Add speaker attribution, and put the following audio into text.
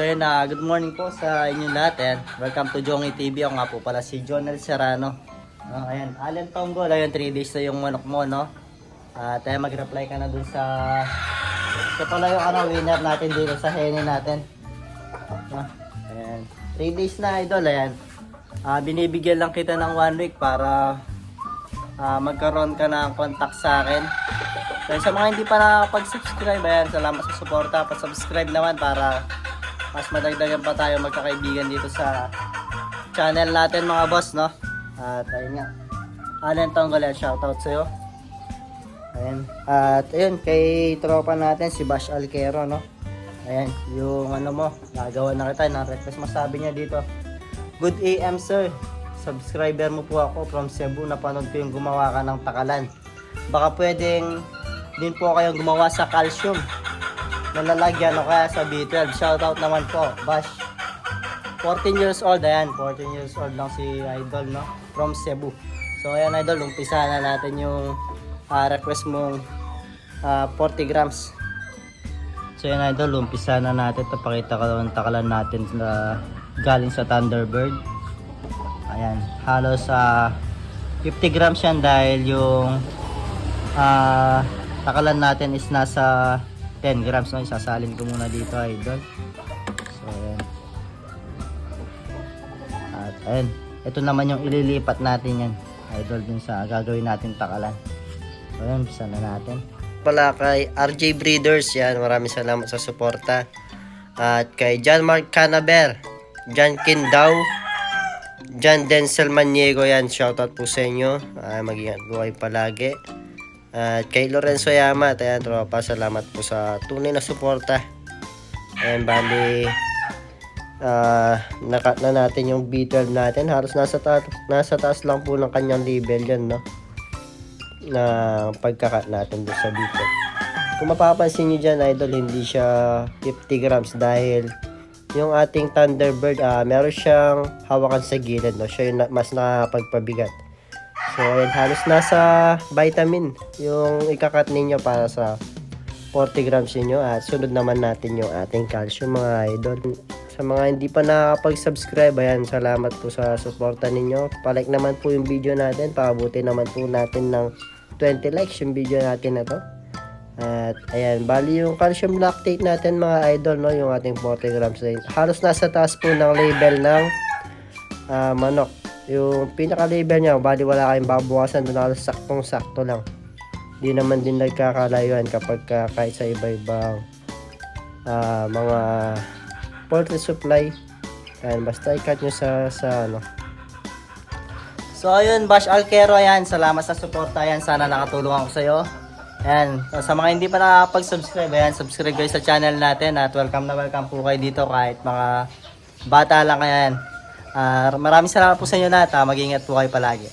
Speaker 1: So yun na, good morning po sa inyo lahat. Ayan. Welcome to Jongy TV. Ako nga po pala si Jonel Serrano. No, ayan, Allen Tonggol. Ayun, 3 days na yung manok mo, no? At ayan, mag-reply ka na dun sa... Ito pala yung ano, winner natin dito sa hene natin. No? Ayan. 3 days na, idol. Ayan. Ah, binibigyan lang kita ng 1 week para ah, magkaroon ka ng contact sa akin. So sa mga hindi pa nakakapag-subscribe, ayan, salamat sa suporta. Pa-subscribe naman para mas madagdagan pa tayo magkakaibigan dito sa channel natin mga boss, no? At ayun nga. Alan Tonggolan, shoutout sa'yo. Ayan. At ayun, kay tropa natin, si Bash Alquero, no? Ayan, yung ano mo, nagawa na kita ng request. Masabi niya dito, Good AM sir, subscriber mo po ako from Cebu, napanood ko yung gumawa ka ng takalan. Baka pwedeng din po kayong gumawa sa calcium na lalagyan o kaya sa B12. Shoutout naman po, Bash. 14 years old, ayan, 14 years old lang si Idol, no? From Cebu. So, ayan, Idol, umpisa na natin yung ah, request mong ah, 40 grams. So, ayan, Idol, umpisa na natin. Ito, pakita ko yung takalan natin na galing sa Thunderbird. Ayan, halos sa 50 grams yan dahil yung ah, takalan natin is nasa 10 grams no isasalin ko muna dito idol. So ayan. At ayan. Ito naman yung ililipat natin yan idol dun sa gagawin natin takalan. So ayan bisa na natin. Pala kay RJ Breeders yan. Maraming salamat sa suporta. At kay John Mark Canaber John Kindaw John Denzel Maniego yan. Shoutout po sa inyo. Uh, mag-ingat kayo palagi at kay Lorenzo Yama, ayan tropa, salamat po sa tunay na suporta. Ayan, bali, ah nakat na natin yung B12 natin. Halos nasa, ta- nasa taas lang po ng kanyang level yan, no? Na pagkakat natin doon sa B12. Kung mapapansin nyo dyan, idol, hindi siya 50 grams dahil yung ating Thunderbird, ah meron siyang hawakan sa gilid, no? Siya yung mas nakapagpabigat. So, ayun, halos nasa vitamin yung ikakat ninyo para sa 40 grams ninyo at sunod naman natin yung ating calcium mga idol. Sa mga hindi pa nakakapag-subscribe, ayan, salamat po sa suporta ninyo. Palike naman po yung video natin, pakabuti naman po natin ng 20 likes yung video natin na to. At ayan, bali yung calcium lactate natin mga idol, no, yung ating 40 grams. Halos nasa taas po ng label ng ah, manok. Yung pinaka-label niya, bali wala kayong babawasan doon halos saktong-sakto lang. Di naman din nagkakalayuan kapag ka, kahit sa iba-ibang ah, mga poultry supply. Ayan, basta i-cut nyo sa, sa ano. So ayun, Bash Alquero, ayan, salamat sa suporta, ayan, sana nakatulong ako sa'yo. Ayan, so, sa mga hindi pa nakapag-subscribe, ayan, subscribe kayo sa channel natin at welcome na welcome po kayo dito kahit mga bata lang, ayan. Ah, maraming salamat po sa inyo lahat, ha. mag-ingat po kayo palagi.